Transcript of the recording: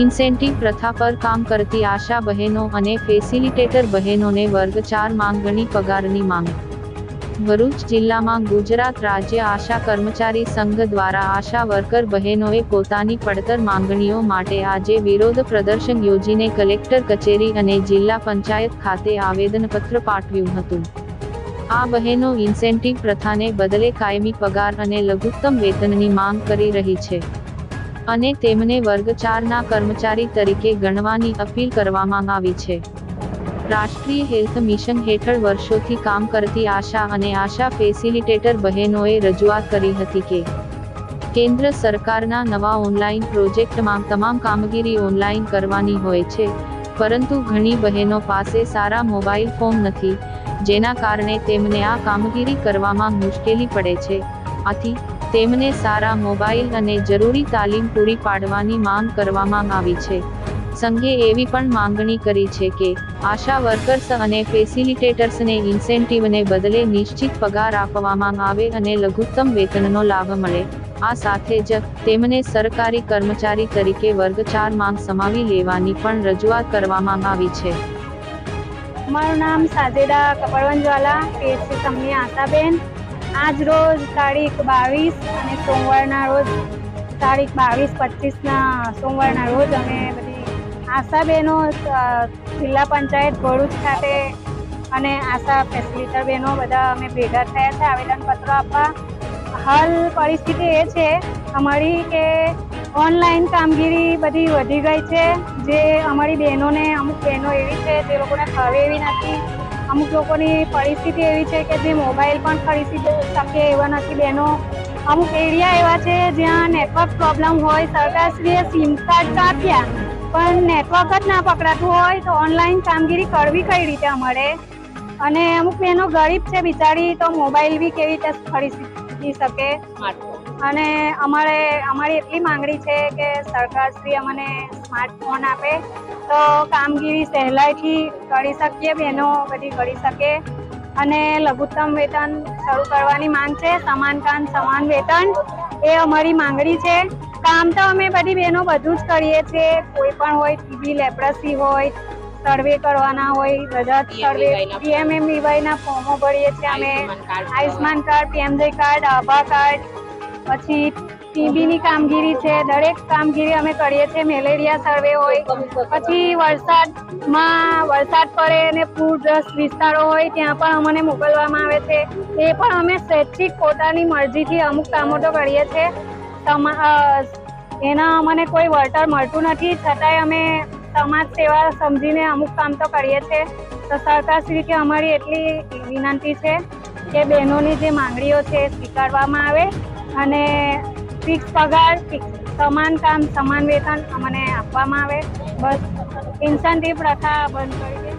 Incentive પ્રથા પર કામ કરતી આશા બહેનો અને ફેસિલિટેટર બહેનોને વર્ગ ચાર માંગણી પગારની માંગ. ભરૂચ જિલ્લામાં ગુજરાત રાજ્ય આશા કર્મચારી સંઘ દ્વારા આશા વર્કર બહેનોએ પોતાની પડતર માંગણીઓ માટે આજે વિરોધ પ્રદર્શન યોજીને કલેક્ટર કચેરી અને જિલ્લા પંચાયત ખાતે આવેદનપત્ર પાઠવ્યું હતું. આ બહેનો ઇન્સેન્ટિવ પ્રથાને બદલે કાયમી પગાર અને લઘુત્તમ વેતનની માંગ કરી રહી છે. અને તેમને વર્ગ ચારના કર્મચારી તરીકે ગણવાની અપીલ કરવામાં આવી છે. રાષ્ટ્રીય હેલ્થ મિશન હેઠળ વર્ષોથી કામ કરતી આશા અને આશા ફેસિલિટેટર બહેનોએ રજૂઆત કરી હતી કે, કેન્દ્ર સરકારના નવા ઓનલાઈન પ્રોજેક્ટમાં તમામ કામગીરી ઓનલાઈન કરવાની હોય છે, પરંતુ ઘણી બહેનો પાસે સારા મોબાઈલ ફોન નથી, જેના કારણે તેમને આ કામગીરી કરવામાં મુશ્કેલી પડે છે. આથી તેમને સારા મોબાઈલ અને જરૂરી તાલીમ પૂરી પાડવાની માંગ કરવામાં આવી છે. સંઘે એવી પણ માંગણી કરી છે કે, આશા વર્કર્સ અને ફેસિલિટેટર્સને ઇન્સેન્ટિવને બદલે નિશ્ચિત પગાર આપવામાં આવે અને લઘુત્તમ વેતનનો લાભ મળે. આ સાથે જ, તેમને સરકારી કર્મચારી તરીકે વર્ગ ચાર માંગ સમાવી લેવાની પણ રજૂઆત કરવામાં આવી છે. મારું નામ સાજેદા કપડવંજવાલા કે છે તમને આશાબેન. આજ રોજ તારીખ બાવીસ અને સોમવારના રોજ, તારીખ બાવીસ પચીસના સોમવારના રોજ અમે બધી આશાબહેનો જિલ્લા પંચાયત ભરૂચ ખાતે અને આશા ફેસિલિટર બહેનો બધા અમે ભેગા થયા છે, આવેદનપત્ર આપવા. હાલ પરિસ્થિતિ એ છે અમારી કે ઓનલાઈન કામગીરી બધી વધી ગઈ છે. જે અમારી બહેનોને, અમુક બહેનો એવી છે જે લોકોને ફાવે એવી નથી. અમુક લોકોની પરિસ્થિતિ એવી છે કે જે મોબાઈલ પણ ખરીદી શકે એવા નથી બહેનો. અમુક એરિયા એવા છે જ્યાં નેટવર્ક પ્રોબ્લેમ હોય, સરકારશ્રીએ સિમ કાર્ડ કાપ્યા, પણ નેટવર્ક જ ના પકડાતું હોય તો ઓનલાઈન કામગીરી કરવી કઈ રીતે અમારે? અને અમુક બહેનો ગરીબ છે બિચારી, તો મોબાઈલ બી કેવી રીતે ખરીદી શકે? અને અમારે અમારી એટલી માંગણી છે કે સરકારશ્રી અમને સ્માર્ટફોન આપે. તો કામગીરી સહેલાઈથી કરી શકીએ બહેનો બધી કરી શકે. અને લઘુત્તમ વેતન શરૂ કરવાની માંગ છે સમાન કામ સમાન વેતન એ અમારી માંગણી છે. કામ તો અમે બધી બહેનો બધું જ કરીએ છીએ. કોઈ પણ હોય ટીબી લેપ્રસી હોય સર્વે કરવાના હોય રજત સર્વે પીએમએમવીવાય ના ફોર્મો ભરીએ છીએ અમે. આયુષ્માન કાર્ડ પીએમજે કાર્ડ આભા કાર્ડ પછી ટીબીની કામગીરી છે, દરેક કામગીરી અમે કરીએ છીએ, મેલેરિયા સર્વે હોય, પછી વરસાદમાં, વરસાદ પડે અને પૂરગ્રસ્ત વિસ્તારો હોય, ત્યાં પણ અમને મોકલવામાં આવે છે. એ પણ અમે સ્વૈચ્છિક પોતાની મરજીથી અમુક કામો તો કરીએ છીએ. તમા એના અમને કોઈ વળતર મળતું નથી, છતાંય અમે સમાજ સેવા સમજીને અમુક કામ તો કરીએ છીએ. તો સરકારશ્રી કે અમારી એટલી વિનંતી છે કે બહેનોની જે માંગણીઓ છે, સ્વીકારવામાં આવે. અને ફિક્સ પગાર સમાન કામ, સમાન વેતન અમને આપવામાં આવે. બસ ઇન્સેન્ટિવ પ્રથા બંધ કરી